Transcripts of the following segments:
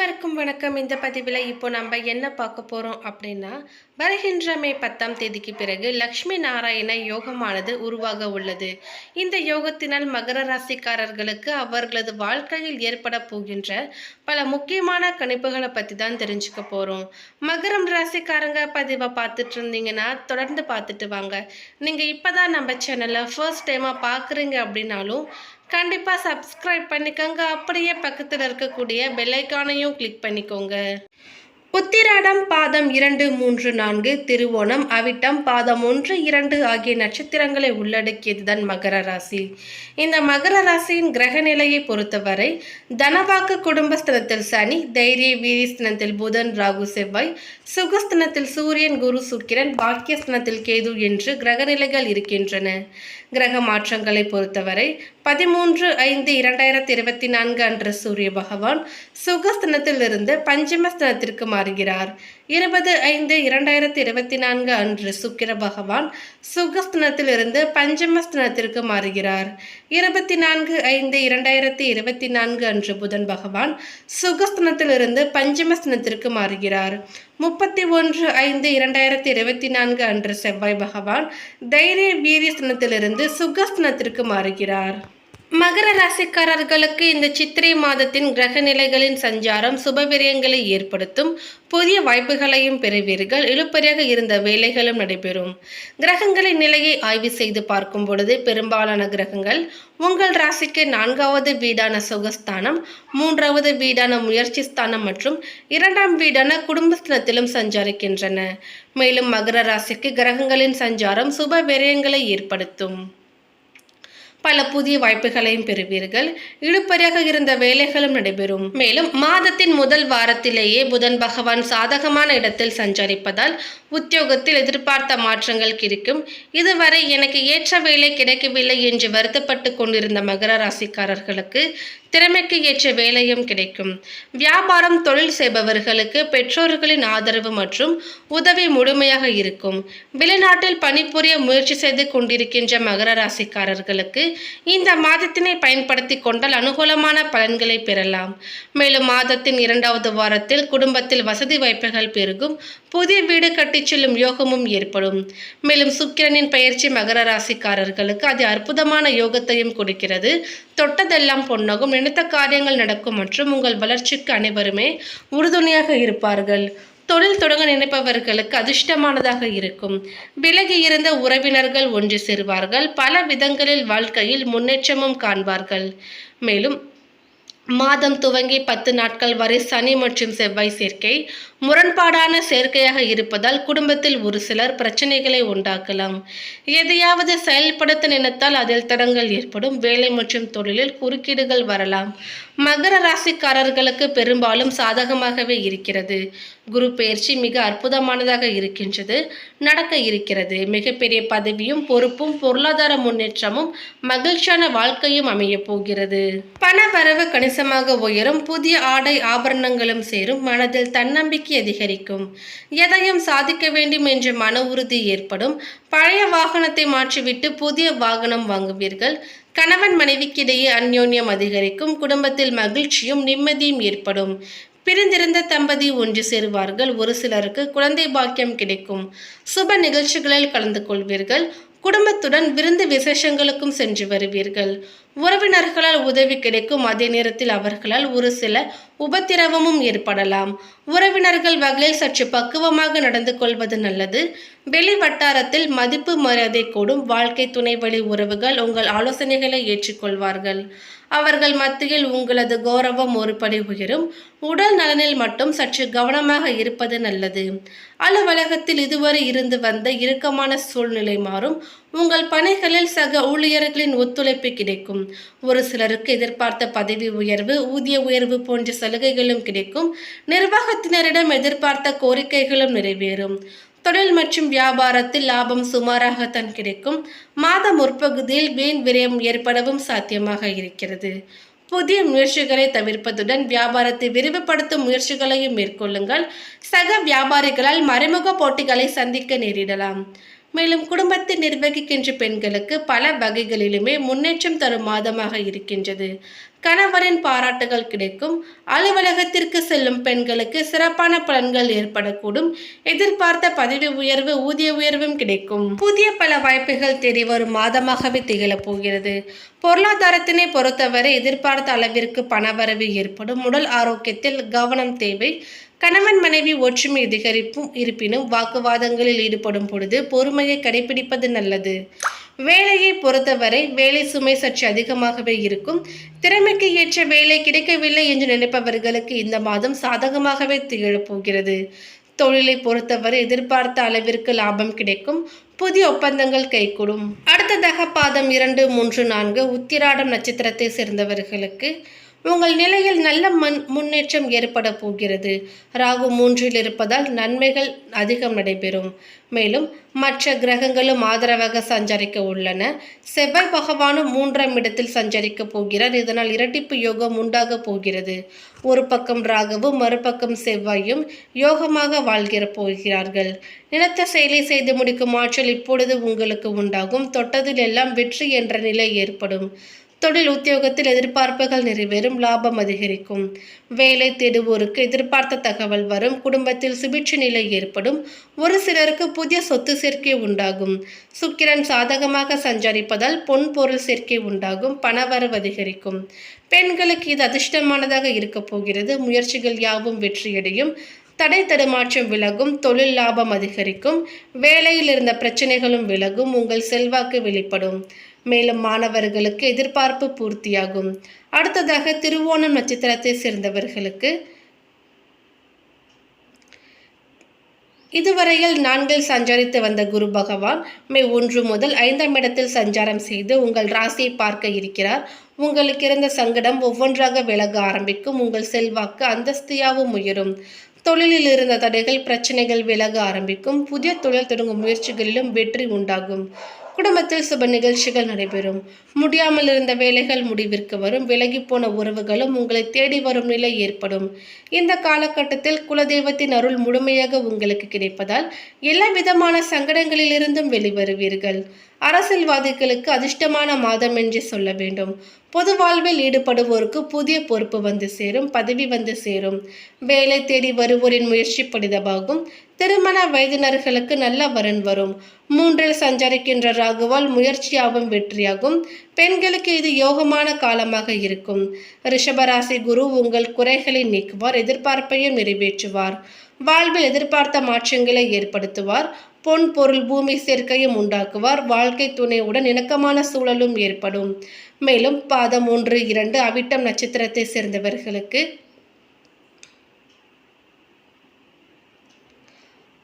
அனைவருக்கும் வணக்கம். இந்த பதிவில் இப்போ நம்ம என்ன பார்க்க போகிறோம் அப்படின்னா வருகின்ற மே பத்தாம் தேதிக்கு பிறகு லக்ஷ்மி நாராயண யோகமானது உருவாக உள்ளது. இந்த யோகத்தினால் மகர ராசிக்காரர்களுக்கு அவர்களது வாழ்க்கையில் ஏற்பட போகின்ற பல முக்கியமான கணிப்புகளை பற்றி தான் தெரிஞ்சுக்க போகிறோம் மகரம் ராசிக்காரங்க பதிவை பார்த்துட்டு இருந்தீங்கன்னா தொடர்ந்து பார்த்துட்டு வாங்க. நீங்கள் இப்போ தான் நம்ம சேனலை ஃபர்ஸ்ட் டைமாக பார்க்குறீங்க அப்படின்னாலும் கண்டிப்பாக சப்ஸ்கிரைப் பண்ணிக்கோங்க. அப்படியே பக்கத்தில் இருக்கக்கூடிய பெல்லைக்கானையும் கிளிக் பண்ணிக்கோங்க. உத்திராடம் பாதம் இரண்டு மூன்று நான்கு திருவோணம் அவிட்டம் பாதம் ஒன்று இரண்டு ஆகிய நட்சத்திரங்களை உள்ளடக்கியதுதான் மகர ராசி. இந்த மகர ராசியின் கிரக நிலையை பொறுத்தவரை தனவாக்கு குடும்பஸ்தனத்தில் சனி தைரிய வீரிஸ்தனத்தில் புதன் ராகு செவ்வாய் சுகஸ்தனத்தில் சூரியன் குரு சுக்கிரன் பாக்கியஸ்தனத்தில் கேது என்று கிரகநிலைகள் இருக்கின்றன. கிரக மாற்றங்களை பொறுத்தவரை பதிமூன்று ஐந்து இரண்டாயிரத்தி இருபத்தி நான்கு அன்று சூரிய பகவான் சுகஸ்தனத்திலிருந்து பஞ்சமஸ்தனத்திற்கு மாறுகிறார். இருபது ஐந்து இரண்டாயிரத்தி இருபத்தி நான்கு அன்று சுக்கிர பகவான் சுகஸ்தனத்திலிருந்து பஞ்சமஸ்தனத்திற்கு மாறுகிறார். இருபத்தி நான்கு ஐந்து இரண்டாயிரத்தி இருபத்தி நான்கு அன்று புதன் பகவான் சுகஸ்தனத்திலிருந்து பஞ்சமஸ்தனத்திற்கு மாறுகிறார். முப்பத்தி ஒன்று ஐந்து இரண்டாயிரத்தி இருபத்தி நான்கு அன்று செவ்வாய் பகவான் தைரிய வீரியஸ்தனத்திலிருந்து சுகஸ்தனத்திற்கு மாறுகிறார். மகர ராசிக்காரர்களுக்கு இந்த சித்திரை மாதத்தின் கிரக நிலைகளின் சஞ்சாரம் சுபவிரயங்களை ஏற்படுத்தும் புதிய வாய்ப்புகளையும் பெறுவீர்கள். இழுப்பறியாக இருந்த வேலைகளும் நடைபெறும். கிரகங்களின் நிலையை ஆய்வு செய்து பார்க்கும் பொழுது பெரும்பாலான கிரகங்கள் உங்கள் ராசிக்கு நான்காவது வீடான சுகஸ்தானம் மூன்றாவது வீடான முயற்சி ஸ்தானம் மற்றும் இரண்டாம் வீடான குடும்பஸ்தானத்திலும் சஞ்சரிக்கின்றன. மேலும் மகர ராசிக்கு கிரகங்களின் சஞ்சாரம் சுப விரயங்களை ஏற்படுத்தும். பல புதிய வாய்ப்புகளையும் பெறுவீர்கள். இழுப்பறியாக இருந்த வேலைகளும் நடைபெறும். மேலும் மாதத்தின் முதல் வாரத்திலேயே புதன் பகவான் சாதகமான இடத்தில் சஞ்சரிப்பதால் உத்தியோகத்தில் எதிர்பார்த்த மாற்றங்கள் கிடைக்கும். இதுவரை எனக்கு ஏற்ற வேலை கிடைக்கவில்லை என்று வருத்தப்பட்டு கொண்டிருந்த மகர ராசிக்காரர்களுக்கு திறமைக்கு ஏற்ற வேலையும் கிடைக்கும். வியாபாரம் தொழில் செய்பவர்களுக்கு பெற்றோர்களின் ஆதரவு மற்றும் உதவி முழுமையாக இருக்கும். வெளிநாட்டில் பணிபுரிய முயற்சி செய்து கொண்டிருக்கின்ற மகர ராசிக்காரர்களுக்கு இந்த மாதத்தினை பயன்படுத்தி கொண்டால் அனுகூலமான பலன்களை பெறலாம். மேலும் மாதத்தின் இரண்டாவது வாரத்தில் குடும்பத்தில் வசதி வாய்ப்புகள் பெருகும். புதிய வீடு கட்டிச் செல்லும் யோகமும் ஏற்படும். மேலும் சுக்கிரனின் பயிற்சி மகர ராசிக்காரர்களுக்கு அது அற்புதமான யோகத்தையும் கொடுக்கிறது. தொட்டதெல்லாம் பொன்னகும். நினைத்த காரியங்கள் நடக்கும் மற்றும் உங்கள் வளர்ச்சிக்கு அனைவருமே உறுதுணையாக இருப்பார்கள். தொழில் தொடங்க நினைப்பவர்களுக்கு அதிர்ஷ்டமானதாக இருக்கும். விலகி இருந்த உறவினர்கள் ஒன்று சேருவார்கள். பல விதங்களில் வாழ்க்கையில் முன்னேற்றமும் காண்பார்கள். மேலும் மாதம் துவங்கி பத்து நாட்கள் வரை சனி மற்றும் செவ்வாய் சேர்க்கை. முரண்பாடான சேர்க்கையாக இருப்பதால் குடும்பத்தில் ஒரு சிலர் பிரச்சனைகளை உண்டாக்கலாம். எதையாவது செயல்படுத்த நினைத்தால் அதில் தடங்கள் ஏற்படும். வேலை மற்றும் தொழிலில் குறுக்கீடுகள் வரலாம். மகர ராசிக்காரர்களுக்கு பெரும்பாலும் சாதகமாகவே இருக்கிறது. குரு பயிற்சி மிக அற்புதமானதாக இருக்கின்றது. நடக்க இருக்கிறது. மிகப்பெரிய பதவியும் பொறுப்பும் பொருளாதார முன்னேற்றமும் மகிழ்ச்சியான வாழ்க்கையும் அமையப் போகிறது. பண கணிசமாக உயரும் புதிய ஆடை ஆபரணங்களும் சேரும் மனதில் தன்னம்பிக்கை அதிகரிக்கும். எதையும் சாதிக்க வேண்டும் என்ற மன உறுதி ஏற்படும். பழைய வாகனத்தை மாற்றிவிட்டு புதிய வாகனம் வாங்குவீர்கள். கணவன் மனைவிக்கிடையே அந்யோன்யம் அதிகரிக்கும் குடும்பத்தில் மகிழ்ச்சியும் நிம்மதியும் ஏற்படும். பிரிந்திருந்த தம்பதி ஒன்று சேருவார்கள் ஒரு சிலருக்கு குழந்தை பாக்கியம் கிடைக்கும். சுப நிகழ்ச்சிகளில் கலந்து கொள்வீர்கள். குடும்பத்துடன் விருந்து விசேஷங்களுக்கும் சென்று வருவீர்கள். உறவினர்களால் உதவி கிடைக்கும். அதே நேரத்தில் அவர்களால் ஒரு சில உபத்திரவமும் ஏற்படலாம். உறவினர்கள் வகையில் சற்று பக்குவமாக நடந்து கொள்வது நல்லது. வெளி வட்டாரத்தில் மதிப்பு மரியாதை கூடும். வாழ்க்கை துணை வழி உறவுகள் உங்கள் ஆலோசனைகளை ஏற்றுக்கொள்வார்கள். அவர்கள் மத்தியில் உங்களது கௌரவம் ஒருபடி உயரும். உடல் நலனில் மட்டும் சற்று கவனமாக இருப்பது நல்லது. அலுவலகத்தில் இதுவரை இருந்து வந்த இறுக்கமான சூழ்நிலை மாறும். உங்கள் பணிகளில் சக ஊழியர்களின் ஒத்துழைப்பு கிடைக்கும். ஒரு சிலருக்கு எதிர்பார்த்த பதவி உயர்வு ஊதிய உயர்வு போன்ற சலுகைகளும் கிடைக்கும். நிர்வாகத்தினரிடம் எதிர்பார்த்த கோரிக்கைகளும் நிறைவேறும். தொழில் மற்றும் வியாபாரத்தில் லாபம் சுமாராகத்தான் கிடைக்கும். மாத முற்பகுதியில் வீண் விரயம் ஏற்படவும் சாத்தியமாக இருக்கிறது. புதிய முயற்சிகளை தவிர்ப்பதுடன் வியாபாரத்தை விரிவுபடுத்தும் முயற்சிகளையும் மேற்கொள்ளுங்கள். சக வியாபாரிகளால் மறைமுக போட்டிகளை சந்திக்க நேரிடலாம். மேலும் குடும்பத்தை நிர்வகிக்கின்ற பெண்களுக்கு பல வகைகளிலுமே முன்னேற்றம் தரும் மாதமாக இருக்கின்றது. கணவரின் பாராட்டுகள் கிடைக்கும். அலுவலகத்திற்கு செல்லும் பெண்களுக்கு சிறப்பான பலன்கள் ஏற்படக்கூடும். எதிர்பார்த்த பதவி உயர்வு ஊதிய உயர்வும் கிடைக்கும். புதிய பல வாய்ப்புகள் தேடி வரும் மாதமாகவே திகழப் போகிறது. பொருளாதாரத்தினை பொறுத்தவரை எதிர்பார்த்த அளவிற்கு பணவரவு ஏற்படும். உடல் ஆரோக்கியத்தில் கவனம் தேவை. கணவன் மனைவி ஒற்றுமை அதிகரிப்பும் இருப்பினும் வாக்குவாதங்களில் ஈடுபடும் பொழுது பொறுமையை கடைபிடிப்பது நல்லது. வேலையை பொறுத்தவரை வேலை சுமை சற்று அதிகமாகவே இருக்கும். திறமைக்கு ஏற்ற வேலை கிடைக்கவில்லை என்று நினைப்பவர்களுக்கு இந்த மாதம் சாதகமாகவே திகழப் போகிறது. தொழிலை பொறுத்தவரை எதிர்பார்த்த அளவிற்கு லாபம் கிடைக்கும். புதிய ஒப்பந்தங்கள் கைகூடும். அடுத்ததாக பாதம் இரண்டு மூன்று நான்கு உத்திராடம் நட்சத்திரத்தை சேர்ந்தவர்களுக்கு உங்கள் நிலையில் நல்ல மண் முன்னேற்றம் ஏற்பட போகிறது. ராகு மூன்றில் இருப்பதால் நன்மைகள் அதிகம் நடைபெறும். மேலும் மற்ற கிரகங்களும் ஆதரவாக சஞ்சரிக்க உள்ளன. செவ்வாய் பகவானும் மூன்றாம் இடத்தில் சஞ்சரிக்க போகிறார். இதனால் இரட்டிப்பு யோகம் உண்டாக போகிறது. ஒரு பக்கம் ராகுவும் மறுபக்கம் செவ்வாயும் யோகமாக வாழ்கிற போகிறார்கள். நினைத்த செயலை செய்து முடிக்கும் ஆற்றல் இப்பொழுது உங்களுக்கு உண்டாகும். தொட்டதில் எல்லாம் வெற்றி என்ற நிலை ஏற்படும். தொழில் உத்தியோகத்தில் எதிர்பார்ப்புகள் நிறைவேறும் லாபம் அதிகரிக்கும். வேலை தேடுவோருக்கு எதிர்பார்த்த தகவல் வரும் குடும்பத்தில் சுபிட்ச நிலை ஏற்படும் ஒரு சிலருக்கு புதிய சொத்து சேர்க்கை உண்டாகும். சுக்கிரன் சாதகமாக சஞ்சரிப்பதால் பொன் பொருள் சேர்க்கை உண்டாகும் பணவரவு அதிகரிக்கும். பெண்களுக்கு இது அதிர்ஷ்டமானதாக இருக்கப் போகிறது. முயற்சிகள் யாவும் வெற்றியடையும். தடை தடுமாற்றம் விலகும் தொழில் லாபம் அதிகரிக்கும். வேலையில் இருந்த பிரச்சனைகளும் விலகும் உங்கள் செல்வாக்கு வெளிப்படும். மேலும் மாணவர்களுக்கு எதிர்பார்ப்பு பூர்த்தியாகும். அடுத்ததாக திருவோணம் நட்சத்திரத்தை சேர்ந்தவர்களுக்கு இதுவரையில் நான்கில் சஞ்சரித்து வந்த குரு பகவான் மே ஒன்று முதல் ஐந்தாம் இடத்தில் சஞ்சாரம் செய்து உங்கள் ராசியை பார்க்க இருக்கிறார். உங்களுக்கு இருந்த சங்கடம் ஒவ்வொன்றாக விலக ஆரம்பிக்கும். உங்கள் செல்வாக்கு அந்தஸ்தியாகவும் உயரும். தொழிலில் இருந்த தடைகள் பிரச்சனைகள் விலக ஆரம்பிக்கும். புதிய தொழில் தொடங்கும் முயற்சிகளிலும் வெற்றி உண்டாகும். குடும்பத்தில் சுப நிகழ்ச்சிகள் நடைபெறும். முடியாமல் இருந்த வேலைகள் முடிவிற்கு வரும். விலகி போன உறவுகளும் உங்களை தேடி வரும் நிலை ஏற்படும். இந்த காலகட்டத்தில் குலதெய்வத்தின் அருள் முழுமையாக உங்களுக்கு கிடைப்பதால் எல்லா விதமான சங்கடங்களிலிருந்தும் வெளிவருவீர்கள். அரசியல்வாதிகளுக்கு அதிர்ஷ்டமான மாதம் என்று சொல்ல வேண்டும். பொது வாழ்வில் ஈடுபடுவோருக்கு புதிய பொறுப்பு வந்து சேரும் பதவி வந்து சேரும். வேலை தேடி வருவோரின் முயற்சி படிதமாகும். திருமண வயதினர்களுக்கு நல்ல வரன் வரும். மூன்றில் சஞ்சரிக்கின்ற ராகுவால் முயற்சியாகவும் வெற்றியாகும். பெண்களுக்கு இது யோகமான காலமாக இருக்கும். ரிஷபராசி குரு உங்கள் குறைகளை நீக்குவார் எதிர்பார்ப்பையும் நிறைவேற்றுவார். வாழ்வில் எதிர்பார்த்த மாற்றங்களை ஏற்படுத்துவார். பொன் பொருள் பூமி சேர்க்கையும் உண்டாக்குவார். வாழ்க்கை துணையுடன் இணக்கமான சூழலும் ஏற்படும். மேலும் பாதம் ஒன்று இரண்டு அவிட்டம் நட்சத்திரத்தை சேர்ந்தவர்களுக்கு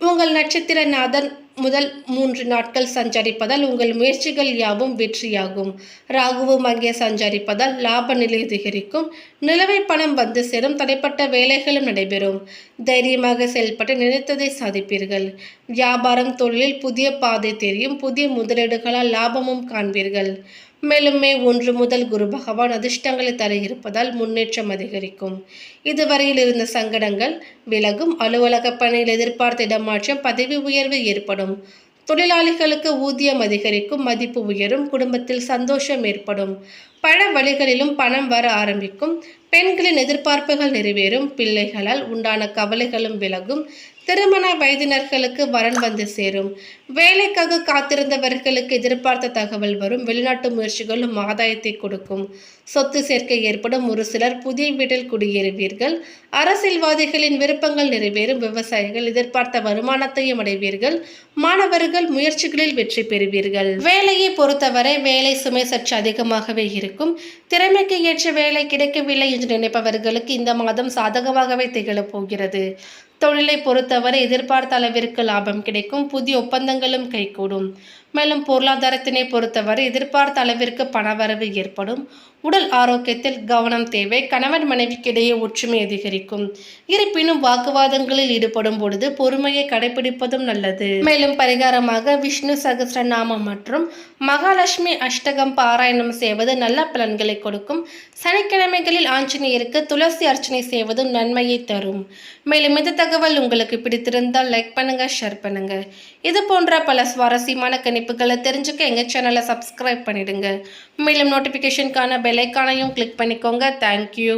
உங்கள் நட்சத்திரநாதன் முதல் மூன்று நாட்கள் சஞ்சரிப்பதால் உங்கள் முயற்சிகள் யாவும் வெற்றியாகும். ராகுவும் அங்கே சஞ்சரிப்பதால் லாப நிலை அதிகரிக்கும். நிலவை பணம் வந்து சேரும். தடைப்பட்ட வேலைகளும் நடைபெறும். தைரியமாக செயல்பட்டு நினைத்ததை சாதிப்பீர்கள். வியாபாரம் தொழிலில் புதிய பாதை தெரியும். புதிய முதலீடுகளால் லாபமும் காண்பீர்கள். மேலும் மே ஒன்று முதல் குரு பகவான் அதிர்ஷ்டங்களை தர இருப்பதால் முன்னேற்றம் அதிகரிக்கும். இதுவரையில் இருந்த சங்கடங்கள் விலகும் அலுவலக பணியில் எதிர்பார்த்த இடமாற்றம் பதவி உயர்வு ஏற்படும். தொழிலாளிகளுக்கு ஊதியம் அதிகரிக்கும் மதிப்பு உயரும் குடும்பத்தில் சந்தோஷம் ஏற்படும். பல வழிகளிலும் பணம் வர ஆரம்பிக்கும். பெண்களின் எதிர்பார்ப்புகள் நிறைவேறும். பிள்ளைகளால் உண்டான கவலைகளும் விலகும். திருமண வயதினர்களுக்கு வரன் வந்து சேரும். வேலைக்காக காத்திருந்தவர்களுக்கு எதிர்பார்த்த தகவல் வரும். வெளிநாட்டு முயற்சிகளும் ஆதாயத்தை கொடுக்கும். சொத்து சேர்க்கை ஏற்படும். ஒரு சிலர் புதிய வீட்டில் குடியேறுவீர்கள். அரசியல்வாதிகளின் விருப்பங்கள் நிறைவேறும். விவசாயிகள் எதிர்பார்த்த வருமானத்தையும் அடைவீர்கள். மாணவர்கள் முயற்சிகளில் வெற்றி பெறுவீர்கள். வேலையை பொறுத்தவரை வேலை சுமை சற்று அதிகமாகவே இருக்கும். திறமைக்கு ஏற்ற வேலை கிடைக்கவில்லை என்று நினைப்பவர்களுக்கு இந்த மாதம் சாதகமாகவே திகழப் போகிறது. தொழிலை பொறுத்தவரை எதிர்பார்த்த அளவிற்கு லாபம் கிடைக்கும். புதிய ஒப்பந்தங்களும் கைகூடும். மேலும் பொருளாதாரத்தினை பொறுத்தவரை எதிர்பார்த்த அளவிற்கு பணவரவு ஏற்படும். உடல் ஆரோக்கியத்தில் கவனம் தேவை. கணவன் மனைவிக்கிடையே ஒற்றுமை அதிகரிக்கும். இருப்பினும் வாக்குவாதங்களில் ஈடுபடும் பொழுது பொறுமையை கடைபிடிப்பதும் நல்லது. மேலும் பரிகாரமாக விஷ்ணு சகசிரநாமம் மற்றும் மகாலட்சுமி அஷ்டகம் பாராயணம் செய்வது நல்ல பலன்களை கொடுக்கும். சனிக்கிழமைகளில் ஆஞ்சநேயருக்கு துளசி அர்ச்சனை செய்வதும் நன்மையை தரும். மேலும் இந்த தகவல் உங்களுக்கு பிடித்திருந்தால் லைக் பண்ணுங்க ஷேர் பண்ணுங்க. இது போன்ற பல சுவாரஸ்யமான கணிப்புகளை தெரிஞ்சுக்க எங்கள் சேனலை சப்ஸ்கிரைப் பண்ணிவிடுங்க மேலும் நோட்டிஃபிகேஷனுக்கான பெல் ஐக்கானையும் கிளிக் பண்ணிக்கோங்க. Thank you